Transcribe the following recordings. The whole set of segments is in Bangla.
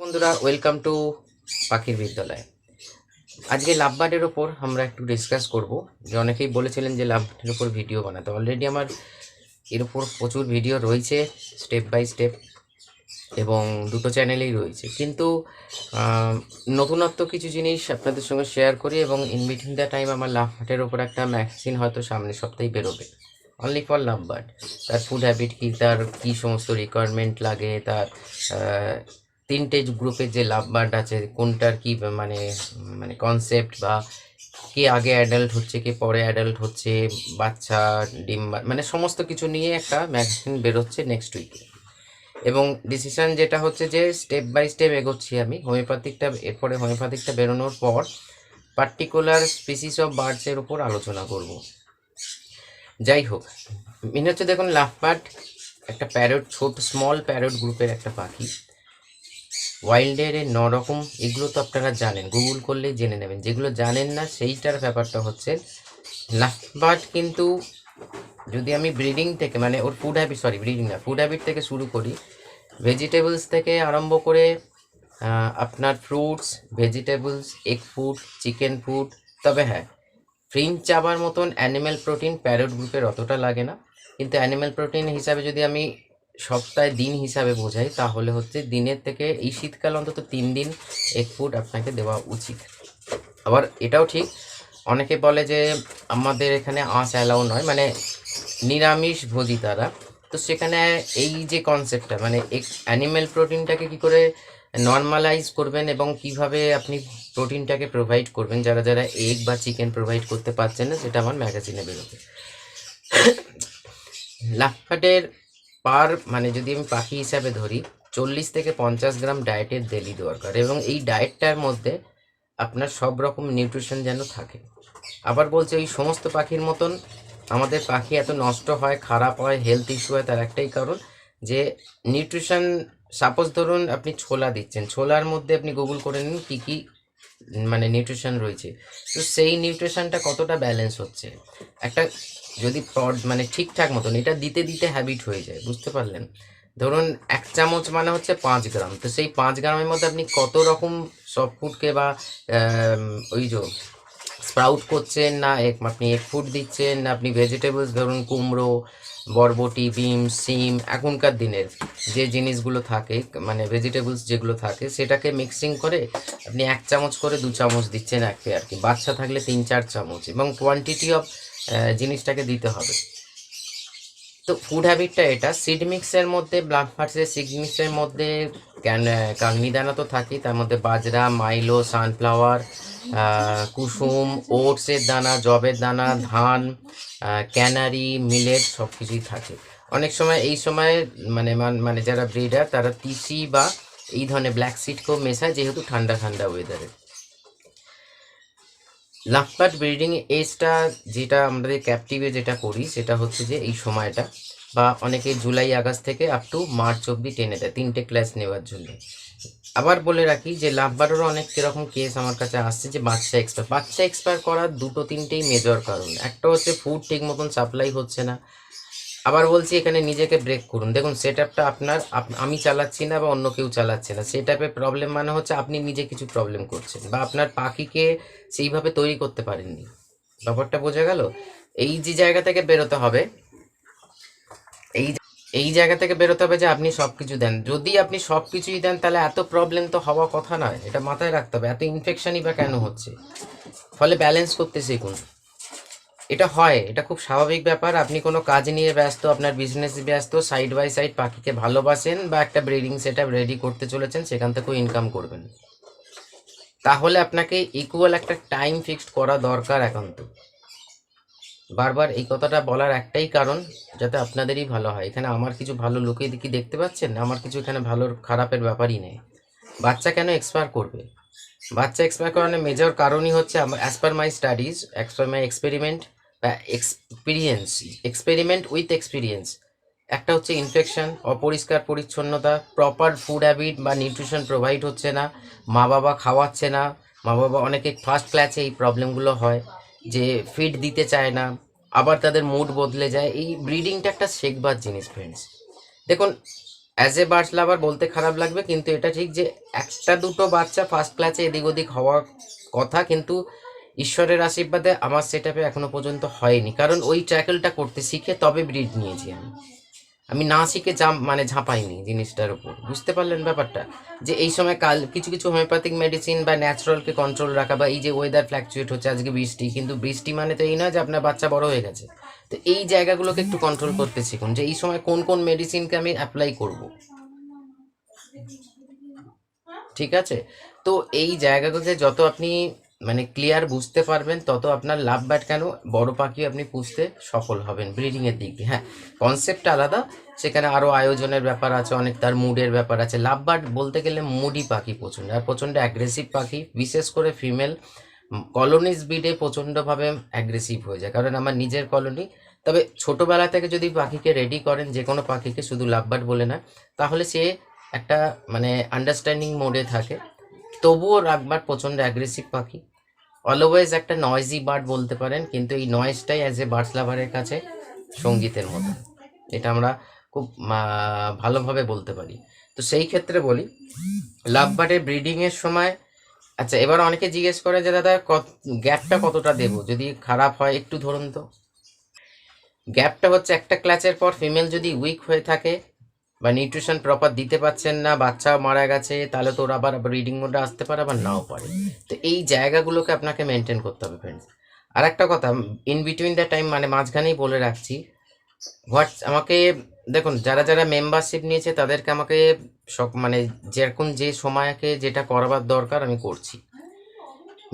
বন্ধুরা ওয়েলকাম টু পাখির বিদ্যালয়। আজকে লাভ লাভবার্ডের ওপর আমরা একটু ডিসকাস করব। যে অনেকেই বলেছিলেন যে লাভবার্ডের ওপর ভিডিও বানাতে। অলরেডি আমার এর উপর প্রচুর ভিডিও রয়েছে স্টেপ বাই স্টেপ এবং দুটো চ্যানেলেই রয়েছে। কিন্তু নতুনত্ব কিছু জিনিস আপনাদের সঙ্গে শেয়ার করি এবং ইন বিটুইন দ্য টাইম আমার লাভ লাভবার্ডের ওপর একটা ম্যাগজিন হয়তো সামনের সপ্তাহে বেরোবে। অনলি ফর লাভ লাভবার্ড তার ফুড হ্যাবিট কী, তার কী সমস্ত রিকোয়ারমেন্ট লাগে, তার তিনটে গ্রুপের যে লাভ বার্ড আছে, কোনটার কি মানে মানে কনসেপ্ট বা কে আগে অ্যাডাল্ট হচ্ছে, কে পরে অ্যাডাল্ট হচ্ছে, বাচ্চা, ডিম মানে সমস্ত কিছু নিয়ে একটা ম্যাগাজিন বেরোচ্ছে নেক্সট উইকে এবং ডিসিশান যেটা হচ্ছে যে স্টেপ বাই স্টেপ এগোচ্ছি আমি হোমিওপ্যাথিকটা এরপরে হোমিওপ্যাথিকটা বেরোনোর পর পার্টিকুলার স্পিসিস অফ বার্ডসের উপর আলোচনা করব। যাই হোক, মেন হচ্ছে দেখুন লাভ বার্ড একটা প্যারট ছোট স্মল প্যারট গ্রুপের একটা পাখি। ওয়াইল্ডের ন রকম এগুলো তো আপনারা জানেন। গুগল করলেই জেনে নেবেন। যেগুলো জানেন না, সেইটার ব্যাপারটা হচ্ছে লাভবার্ড কিন্তু যদি আমি ব্রিডিং থেকে মানে ওর ফুড হ্যাবিট সরি ব্রিডিং না ফুড হ্যাবিট থেকে শুরু করি ভেজিটেবলস থেকে আরম্ভ করে আপনার fruits vegetables egg food chicken food তবে হ্যাঁ ফ্রিঞ্চ চাবার মতন অ্যানিম্যাল প্রোটিন প্যারট গ্রুপের অতটা লাগে না। কিন্তু অ্যানিম্যাল প্রোটিন হিসাবে যদি আমি সপ্তাহে দিন হিসাবে বোঝাই, তাহলে হচ্ছে দিনের থেকে এই শীতকাল অন্তত তিন দিন এক ফুট আপনাকে দেওয়া উচিত। আবার এটাও ঠিক, অনেকে বলে যে আমাদের এখানে আঁশ অ্যালাউ নয় মানে নিরামিষ ভোজি তারা। তো সেখানে এই যে কনসেপ্টটা মানে এক অ্যানিম্যাল প্রোটিনটাকে কি করে নর্মালাইজ করবেন এবং কীভাবে আপনি প্রোটিনটাকে প্রোভাইড করবেন, যারা যারা এগ বা চিকেন প্রোভাইড করতে পারছেন না, সেটা আমার ম্যাগাজিনে বেরোবে। লাফাটের পার মানে যদি আমি পাখি হিসাবে ধরি, চল্লিশ থেকে পঞ্চাশ গ্রাম ডায়েটের ডেলি দরকার এবং এই ডায়েটটার মধ্যে আপনার সব রকম নিউট্রিশন যেন থাকে। আবার বলছে ওই সমস্ত পাখির মতন আমাদের পাখি এত নষ্ট হয়, খারাপ হয় হেলথ ইস্যু হয়, তার একটাই কারণ যে নিউট্রিশন সাপোজ ধরুন আপনি ছোলা দিচ্ছেন, ছোলার মধ্যে আপনি গুগল করে নিন কী কী মানে নিউট্রিশন রয়েছে। তো সেই নিউট্রিশনটা কতটা ব্যালেন্স হচ্ছে? একটা যদি প্রড- মানে ঠিকঠাক মতন, এটা দিতে দিতে হ্যাবিট হয়ে যায়, বুঝতে পারলেন? ধরুন এক চামচ মানে হচ্ছে পাঁচ গ্রাম, তো সেই পাঁচ গ্রামের মধ্যে আপনি কত রকম সব ফুডকে বা ওই যে স্প্রাউট করছেন না, এক আপনি এক ফুড দিচ্ছেন না আপনি ভেজিটেবলস ধরুন কুমড়ো, বরবটি বিম সিম, এখনকার দিনের যে জিনিসগুলো থাকে মানে ভেজিটেবলস যেগুলো থাকে, সেটাকে মিক্সিং করে আপনি এক চামচ করে দু চামচ দিচ্ছেন একে আর কি বাচ্চা থাকলে তিন চার চামচ এবং কোয়ান্টিটি অফ জিনিসটাকে দিতে হবে। তো ফুড হ্যাবিটটা এটা। সিড মিক্সের মধ্যে ব্লাড ফার্সের সিড মিক্সের মধ্যে ক্যান কাংনি দানা তো থাকেই। তার মধ্যে বাজরা, মাইলো সানফ্লাওয়ার কুসুম ওটসের দানা জবের দানা, ধান ক্যানারি মিলেট সব কিছুই থাকে। অনেক সময় এই সময় মানে মান- মানে যারা ব্রিডার তারা তিসি বা এই ধরনের ব্ল্যাক সিডকেও মেশায়, যেহেতু ঠান্ডা ঠান্ডা ওয়েদারে লাভবার্ড ব্রিডিং এজটা যেটা আমাদের ক্যাপটিভে যেটা করি, সেটা হচ্ছে যে এই সময়টা। বা অনেকে জুলাই, আগস্ট থেকে আপ টু মার্চ অব্দি টেনে দেয়, তিনটে ক্লাস নেওয়ার জন্য। আবার বলে রাখি যে লাভবারেরও অনেক কীরকম কেস আমার কাছে আসছে যে বাচ্চা এক্সপায়ার বাচ্চা এক্সপায়ার করার দুটো, তিনটেই মেজর কারণ। একটা হচ্ছে ফুড ঠিক মতন সাপ্লাই হচ্ছে না। আবার বলছি এখানে নিজেকে ব্রেক করুন। দেখুন সেট আপটা আপনার, আপ- আমি চালাচ্ছি না বা অন্য কেউ চালাচ্ছে না। সেট আপে প্রবলেম মানে হচ্ছে আপনি নিজে কিছু প্রবলেম করছেন বা আপনার পাখিকে সেইভাবে তৈরি করতে পারেননি। ব্যাপারটা বোঝা গেল? এই যে জায়গা থেকে বেরোতে হবে, এই এই জায়গা থেকে বেরোতে হবে যে আপনি সব কিছু দেন। যদি আপনি সব কিছুই দেন, তাহলে এত প্রবলেম তো হওয়া কথা নয়। এটা মাথায় রাখতে হবে। এত ইনফেকশনই বা কেন হচ্ছে? ফলে ব্যালেন্স করতে শিখুন। এটা হয়, এটা খুব স্বাভাবিক ব্যাপার। আপনি কোনো কাজ নিয়ে ব্যস্ত, আপনার বিজনেস ব্যস্ত সাইড বাই সাইড পাখিকে ভালোবাসেন বা একটা ব্রিডিং সেট রেডি করতে চলেছেন, সেখান থেকেও ইনকাম করবেন। তাহলে আপনাকে ইকুয়াল একটা টাইম ফিক্সড করা দরকার একান্ত বারবার এই কথাটা বলার একটাই কারণ, যাতে আপনাদেরই ভালো হয়। এখানে আমার কিছু ভালো লোকে কি দেখতে পাচ্ছেন? আমার কিছু এখানে ভালো, খারাপের ব্যাপারই নেই। বাচ্চা কেন এক্সপায়ার করবে? বাচ্চা এক্সপায়ার করানোর মেজর কারণই হচ্ছে as per my studies as per my experiment বা এক্সপিরিয়েন্স এক্সপেরিমেন্ট উইথ এক্সপিরিয়েন্স একটা হচ্ছে ইনফেকশন অপরিষ্কার পরিচ্ছন্নতা প্রপার ফুড হ্যাবিট বা নিউট্রিশন প্রোভাইড হচ্ছে না, মা বাবা খাওয়াচ্ছে না, মা বাবা অনেকে ফার্স্ট ক্লাসে এই প্রবলেমগুলো হয়, যে ফিড দিতে চায় না, আবার তাদের মুড বদলে যায়, এই ব্রিডিংটা একটা শেখবার জিনিস ফ্রেন্ডস দেখুন অ্যাজ এ বার্ডস লাভার বলতে খারাপ লাগবে, কিন্তু এটা ঠিক যে একটা দুটো বাচ্চা ফার্স্ট ক্লাসে এদিক ওদিক হওয়ার কথা, কিন্তু ঈশ্বরের আশীর্বাদে আমার সেট আপে এখনও পর্যন্ত হয়নি। কারণ ওই ট্র্যাকেলটা করতে শিখে তবে ব্রিড নিয়েছি আমি। আমি না শিখে জাম মানে ঝাঁপাইনি জিনিসটার উপর। বুঝতে পারলেন ব্যাপারটা? যে এই সময় কাল কিছু কিছু হোমিওপ্যাথিক মেডিসিন বা ন্যাচারালকে কন্ট্রোল রাখা বা এই যে ওয়েদার ফ্ল্যাকচুয়েট হচ্ছে, আজকে বৃষ্টি, কিন্তু বৃষ্টি মানে তো এই নয় যে আপনার বাচ্চা বড় হয়ে গেছে। তো এই জায়গাগুলোকে একটু কন্ট্রোল করতে শিখুন যে এই সময় কোন কোন মেডিসিনকে আমি অ্যাপ্লাই করব। ঠিক আছে? তো এই জায়গাগুলোতে যত আপনি মানে ক্লিয়ার বুঝতে পারবেন তত আপনার লাভ ব্যাট কেন? বড় পাখি আপনি পুষতে সফল হবেন ব্রিডিংয়ের দিক দিয়ে হ্যাঁ। কনসেপ্ট আলাদা, সেখানে আরও আয়োজনের ব্যাপার আছে, অনেক তার মুডের ব্যাপার আছে। লাভ বার্ড বলতে গেলে মুডি পাখি প্রচণ্ড আর প্রচণ্ড অ্যাগ্রেসিভ পাখি, বিশেষ করে ফিমেল কলোনিজ ব্রিডে প্রচণ্ডভাবে অ্যাগ্রেসিভ হয়ে যায়। কারণ আমার নিজের কলোনি তবে ছোটোবেলা থেকে যদি পাখিকে রেডি করেন, যে কোনো পাখিকে শুধু লাভ বার্ড বলে না, তাহলে সে একটা মানে আন্ডারস্ট্যান্ডিং মোডে থাকে। তবুও রাখবার প্রচণ্ড অ্যাগ্রেসিভ পাখি। অলওয়েজ একটা নয়েজি বার্ড বলতে পারেন, কিন্তু এই নয়েজটাই অ্যাজ এ বার্ডস লাভারের কাছে সঙ্গীতের মতো। এটা আমরা খুব ভালোভাবে বলতে পারি। তো সেই ক্ষেত্রে বলি লাভ বার্ডের ব্রিডিংয়ের সময় আচ্ছা এবার অনেকে জিজ্ঞেস করে যে, দাদা, কত গ্যাপটা কতটা দেবো? যদি খারাপ হয়, একটু ধরুন তো? গ্যাপটা হচ্ছে একটা ক্লাচের পর ফিমেল যদি উইক হয়ে থাকে বা নিউট্রিশন প্রপার দিতে পারছেন না বাচ্চা মারা গেছে, তাহলে তো আবার ব্রিডিং মোডে আসতে পারে, আবার নাও পারে। তো এই জায়গাগুলোকে আপনাকে মেনটেন করতে হবে ফ্রেন্ডস আর একটা কথা ইন বিটুইন দ্য টাইম মানে মাঝখানেই বলে রাখছি হোয়াটস আমাকে, দেখুন, যারা যারা মেম্বারশিপ নিয়েছে, তাদেরকে আমাকে সব মানে যেরকম যে সময়কে যেটা করাবার দরকার, আমি করছি।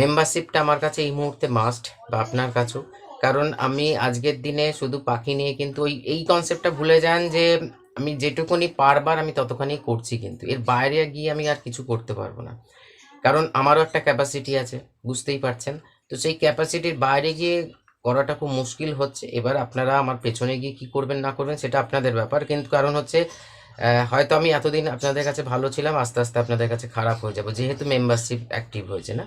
মেম্বারশিপটা আমার কাছে এই মুহূর্তে মাস্ট বা আপনার কাছেও। কারণ আমি আজকের দিনে শুধু পাখি নিয়ে কিন্তু ওই, এই কনসেপ্টটা ভুলে যান যে আমি যেটুকুনি পারবার আমি ততখানি করছি কিন্তু। এর বাইরে গিয়ে আমি আর কিছু করতে পারব না। কারণ আমারও একটা ক্যাপাসিটি আছে, বুঝতেই পারছেন? তো সেই ক্যাপাসিটির বাইরে গিয়ে করাটা খুব মুশকিল হচ্ছে। এবার আপনারা আমার পেছনে গিয়ে কি করবেন, না করবেন সেটা আপনাদের ব্যাপার। কিন্তু কারণ হচ্ছে হয়তো আমি এতদিন আপনাদের কাছে ভালো ছিলাম, আস্তে আস্তে আপনাদের কাছে খারাপ হয়ে যাব। যেহেতু মেম্বারশিপ অ্যাক্টিভ হয়েছে না।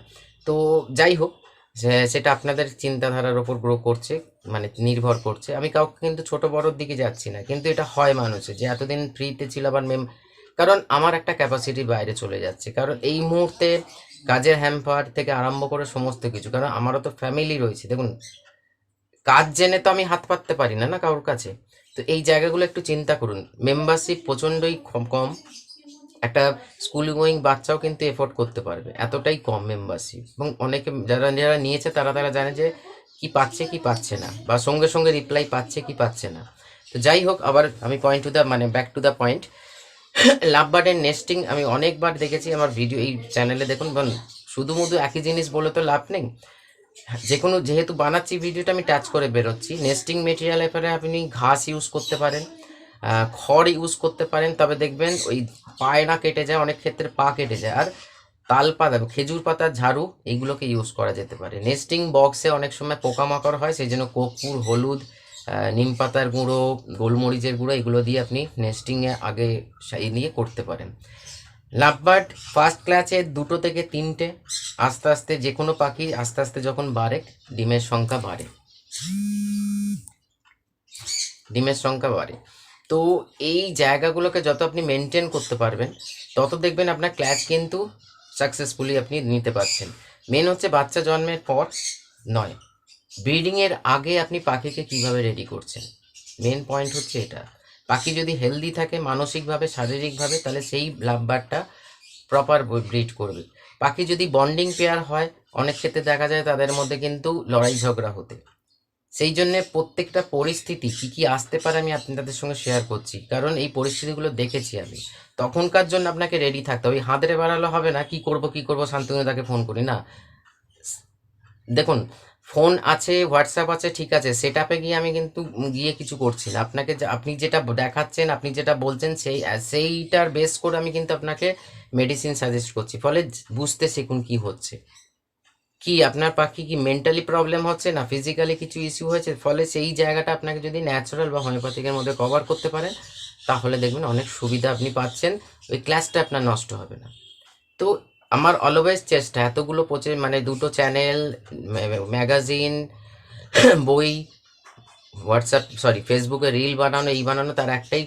তো যাই হোক সে- সেটা আপনাদের চিন্তাধারার ওপর গ্রো করছে মানে নির্ভর করছে। আমি কাউকে কিন্তু ছোট বড়োর দিকে যাচ্ছি না, কিন্তু এটা হয় মানুষের। যে এতদিন ফ্রিতে ছিল আবার মেম কারণ আমার একটা ক্যাপাসিটির বাইরে চলে যাচ্ছে। কারণ এই মুহূর্তে কাজের হ্যাম্পার থেকে আরম্ভ করে সমস্ত কিছু, কারণ আমারও তো ফ্যামিলি রয়েছে। দেখুন, কাজ জেনে তো আমি হাত পাততে পারি না না কারোর কাছে? তো এই জায়গাগুলো একটু চিন্তা করুন। মেম্বারশিপ প্রচণ্ডই কম। একটা স্কুল গোয়িং বাচ্চাও কিন্তু এফোর্ড করতে পারবে, এতটাই কম মেম্বারশিপ এবং অনেকে যারা যারা নিয়েছে তারা তারা জানে যে কি পাচ্ছে কি পাচ্ছে না, বা সঙ্গে সঙ্গে রিপ্লাই পাচ্ছে, কি পাচ্ছে না। তো যাই হোক, আবার আমি পয়েন্ট টু দ্য মানে back to the point love বার্ডের nesting আমি অনেকবার দেখেছি, আমার ভিডিও এই চ্যানেলে দেখুন শুধু মুধু একই জিনিস বলে তো লাভ নেই। যে কোনো যেহেতু বানাচ্ছি ভিডিওটা আমি টাচ করে বেরোচ্ছি। নেস্টিং মেটেরিয়াল ব্যাপারে আপনি ঘাস ইউজ করতে পারেন। খড় ইউজ করতে পারেন, তবে দেখবেন ওই পায়ে না কেটে যায়, অনেক ক্ষেত্রে পা কেটে যায়। আর তাল পাতা, খেজুর পাতার ঝাড়ু এইগুলোকে ইউজ করা যেতে পারে। নেস্টিং বক্সে অনেক সময় পোকামাকড় হয়, সেই জন্য কর্পূর, হলুদ নিম পাতার গুঁড়ো, গোলমরিচের গুঁড়ো, এগুলো দিয়ে আপনি নেস্টিংয়ে আগে সাই দিয়ে করতে পারেন। লাভবার্ড ফার্স্ট ক্লাসে দুটো থেকে তিনটে, আস্তে আস্তে যে কোনো পাখি আস্তে আস্তে যখন বাড়ে, ডিমের সংখ্যা বাড়ে। ডিমের সংখ্যা বাড়ে। তো এই জায়গাগুলোকে যত আপনি মেনটেন করতে পারবেন, তত দেখবেন আপনার ক্ল্যাচ কিন্তু সাকসেসফুলি আপনি নিতে পারছেন। মেন হচ্ছে বাচ্চা জন্মের পর নয় ব্রিডিংয়ের আগে আপনি পাখিকে কীভাবে রেডি করছেন? মেন পয়েন্ট হচ্ছে এটা। পাখি যদি হেলদি থাকে, মানসিকভাবে, শারীরিকভাবে, তাহলে সেই লাভবারটা প্রপার ব্রিড করবে। পাখি যদি বন্ডিং পেয়ার হয়, অনেক ক্ষেত্রে দেখা যায় তাদের মধ্যে কিন্তু লড়াই ঝগড়া হতে। সেই জন্য প্রত্যেকটা পরিস্থিতি কি কি আসতে পারে আমি আপনাদের সঙ্গে শেয়ার করছি। কারণ এই পরিস্থিতিগুলো দেখেছি আমি। তখনকার জন্য আপনাকে রেডি থাকতে হবে। হাতরে বাড়ালে হবে না, কি করব কি করব শান্তনুদাকে ফোন করি, না? দেখুন ফোন আছে হোয়াটসঅ্যাপ আছে, ঠিক আছে। সেট আপে গিয়ে আমি কিন্তু গিয়ে কিছু করছি না। আপনাকে আপনি যেটা দেখাচ্ছেন, আপনি যেটা বলছেন, সেই, সেইটার বেস করে আমি কিন্তু আপনাকে মেডিসিন সাজেস্ট করছি। ফলে বুঝতে শিখুন কি হচ্ছে। কি আপনার পাখি কি মেন্টালি প্রবলেম হচ্ছে না ফিজিক্যালি কিছু ইস্যু হয়েছে? ফলে সেই জায়গাটা আপনাকে যদি ন্যাচারাল বা হোমিওপ্যাথিকের মধ্যে কভার করতে পারেন, তাহলে দেখবেন অনেক সুবিধা আপনি পাচ্ছেন, ওই ক্লাসটা আপনার নষ্ট হবে না। তো আমার অলওয়েজ চেষ্টা, এতগুলো প্রচে মানে দুটো চ্যানেল ম্যাগাজিন বই হোয়াটসঅ্যাপ সরি ফেসবুকে রিল বানানো, এই বানানো, তার একটাই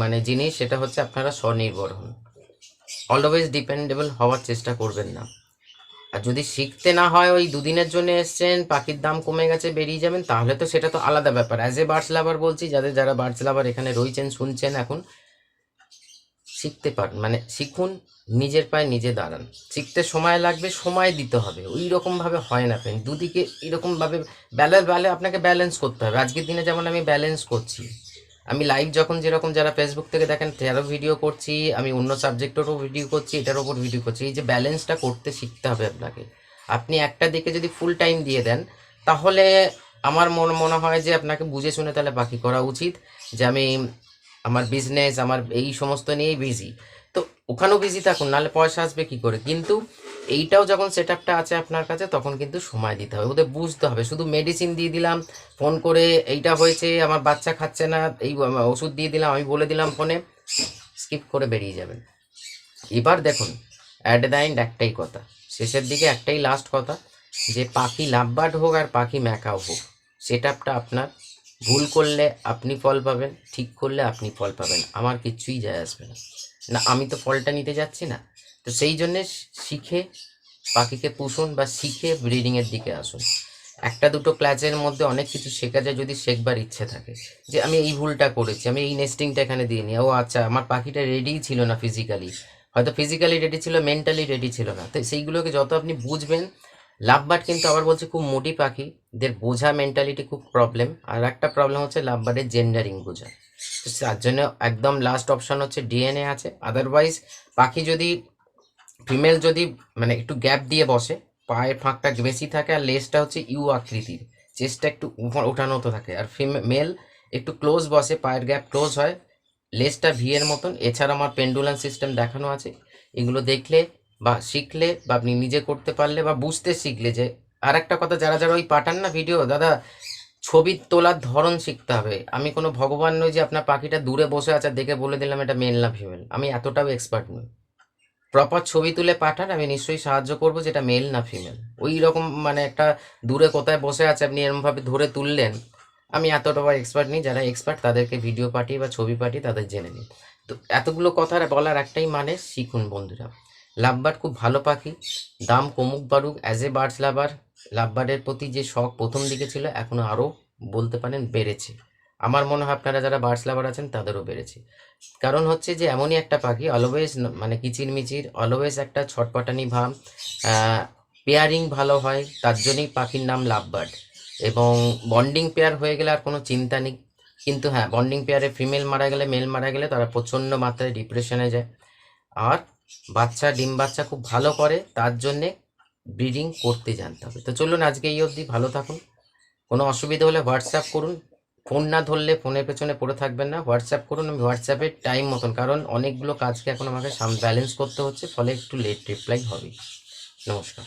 মানে জিনিস, সেটা হচ্ছে আপনারা স্বনির্ভর হন। অলওয়েজ ডিপেন্ডেবল হওয়ার চেষ্টা করবেন না। আর যদি শিখতে না হয় ওই দুদিনের জন্য এসছেন, পাখির দাম কমে গেছে, বেরিয়ে যাবেন, তাহলে তো সেটা তো আলাদা ব্যাপার। অ্যাজ এ বার্ডস লাভার বলছি, যাদের যারা বার্ডস লাভার এখানে রয়েছেন, শুনছেন এখন, শিখতে পারেন মানে শিখুন, নিজের পায়ে নিজে দাঁড়ান। শিখতে সময় লাগবে, সময় দিতে হবে। ওই রকমভাবে হয় না ফ্রেন্ড দুদিকে এরকমভাবে ব্যালেন্স ব্যালে আপনাকে ব্যালেন্স করতে হবে। আজকের দিনে যেমন আমি ব্যালেন্স করছি। আমি লাইভ যখন যেরকম যারা ফেসবুক থেকে দেখেন তেরো ভিডিও করছি, আমি অন্য সাবজেক্টেরও ভিডিও করছি, এটার ওপর ভিডিও করছি। এই যে ব্যালেন্সটা করতে শিখতে হবে আপনাকে। আপনি একটা দিকে যদি ফুল টাইম দিয়ে দেন, তাহলে আমার মনে মনে হয় যে আপনাকে বুঝে শুনে তাহলে বাকি করা উচিত যে আমি আমার বিজনেস আমার এই সমস্ত নিয়েই বিজি তো ওখানেও বিজি থাকুন, নাহলে পয়সা আসবে কি করে? কিন্তু এইটাও যখন সেট আপটা আছে আপনার কাছে, তখন কিন্তু সময় দিতে হবে। ওদের বুঝতে হবে। শুধু মেডিসিন দিয়ে দিলাম ফোন করে এইটা হয়েছে, আমার বাচ্চা খাচ্ছে না, এই ওষুধ দিয়ে দিলাম, আমি বলে দিলাম ফোনে স্কিপ করে বেরিয়ে যাবেন। এবার দেখুন অ্যাট দ্য এন্ড একটাই কথা। শেষের দিকে একটাই লাস্ট কথা, যে পাখি লাভবার্ড হোক আর পাখি ম্যাকাও হোক সেট আপটা আপনার ভুল করলে আপনি ফল পাবেন, ঠিক করলে আপনি ফল পাবেন। আমার কিচ্ছুই যায় আসবে না। না, আমি তো ফলটা নিতে যাচ্ছি না। তো সেই জন্যে শিখে, পাখিকে পুষুন বা শিখে ব্রিডিংয়ের দিকে আসুন। একটা দুটো ক্লাসের মধ্যে অনেক কিছু শেখা যায় যদি শেখবার ইচ্ছে থাকে। যে আমি এই ভুলটা করেছি, আমি এই নেস্টিংটা এখানে দিইনি ও আচ্ছা আমার পাখিটা রেডিই ছিল না ফিজিক্যালি হয়তো ফিজিক্যালি রেডি ছিল মেন্টালি রেডি ছিল না। তো সেইগুলোকে যত আপনি বুঝবেন লাভবার্ড কিন্তু আবার বলছে খুব মোটি পাখি এদের বোঝা মেন্টালিটি খুব প্রবলেম আর একটা প্রবলেম হচ্ছে লাভবার্ডের জেন্ডারিং বোঝা। তো তার জন্য একদম লাস্ট অপশান হচ্ছে ডিএনএ আছে আদারওয়াইজ পাখি যদি ফিমেল যদি মানে একটু গ্যাপ দিয়ে বসে, পায়ের ফাঁকটা বেশি থাকে আর লেজটা হচ্ছে ইউ আকৃতির চেস্টটা একটু ওঠানো তো থাকে। আর মেল একটু ক্লোজ বসে, পায়ের গ্যাপ ক্লোজ হয়, লেজটা ভিয়ের মতন। এছাড়া আমার পেন্ডুলাম সিস্টেম দেখানো আছে, এগুলো দেখলে বা শিখলে বা আপনি নিজে করতে পারলে বা বুঝতে শিখলে যে আর একটা কথা, যারা যারা ওই পাঠান না ভিডিও দাদা, ছবি তোলার ধরন শিখতে হবে। আমি কোনো ভগবান নই যে আপনার পাখিটা দূরে বসে আছে, দেখে বলে দিলাম এটা মেল না ফিমেল আমি এতটাও এক্সপার্ট নই। প্রপার ছবি তুলে পাঠান, আমি নিশ্চয়ই সাহায্য করব যেটা মেল না ফিমেল ওই রকম মানে একটা দূরে কোথায় বসে আছে, আপনি এরমভাবে ধরে তুললেন, আমি এতটা এক্সপার্ট নেই। যারা এক্সপার্ট তাদেরকে ভিডিও পাঠিয়ে বা ছবি পাঠিয়ে তাদের জেনে নিন। তো এতগুলো কথা বলার একটাই মানে শিখুন বন্ধুরা। লাভবার্ড খুব ভালো পাখি। দাম কমুক বাড়ুক অ্যাজ এ বার্ডস লাভার লাভবার্ডের প্রতি যে শখ প্রথম দিকে ছিল এখনও আরও বলতে পারেন বেড়েছে। আমার মনে হয় আপনারা যারা বার্ডস লাভার আছেন, তাদেরও বেড়েছে। কারণ হচ্ছে যে, এমনই একটা পাখি অলওয়েজ মানে কিচিরমিচির অলওয়েজ একটা ছটপটানি ভাব পেয়ারিং ভালো হয়, তার জন্যই পাখির নাম লাভবার্ড এবং বন্ডিং পেয়ার হয়ে গেলে আর কোনো চিন্তা নেই। কিন্তু হ্যাঁ বন্ডিং পেয়ারে ফিমেল মারা গেলে মেল মারা গেলে তারা প্রচণ্ড মাত্রায় ডিপ্রেশনে যায়। আর বাচ্চা, ডিম বাচ্চা খুব ভালো করে, তার জন্যে ব্রিডিং করতে জানতে হবে। তো চলুন আজকে এই অবধি ভালো থাকুন। কোনো অসুবিধা হলে হোয়াটসঅ্যাপ করুন। ফোন না ধরলে ফোনের পেছনে পড়ে থাকবেন না। হোয়াটসঅ্যাপ করুন, আমি হোয়াটসঅ্যাপে টাইম মতন। কারণ অনেকগুলো কাজকে এখন আমাকে ব্যালেন্স করতে হচ্ছে, ফলে একটু লেট রিপ্লাই হবে নমস্কার।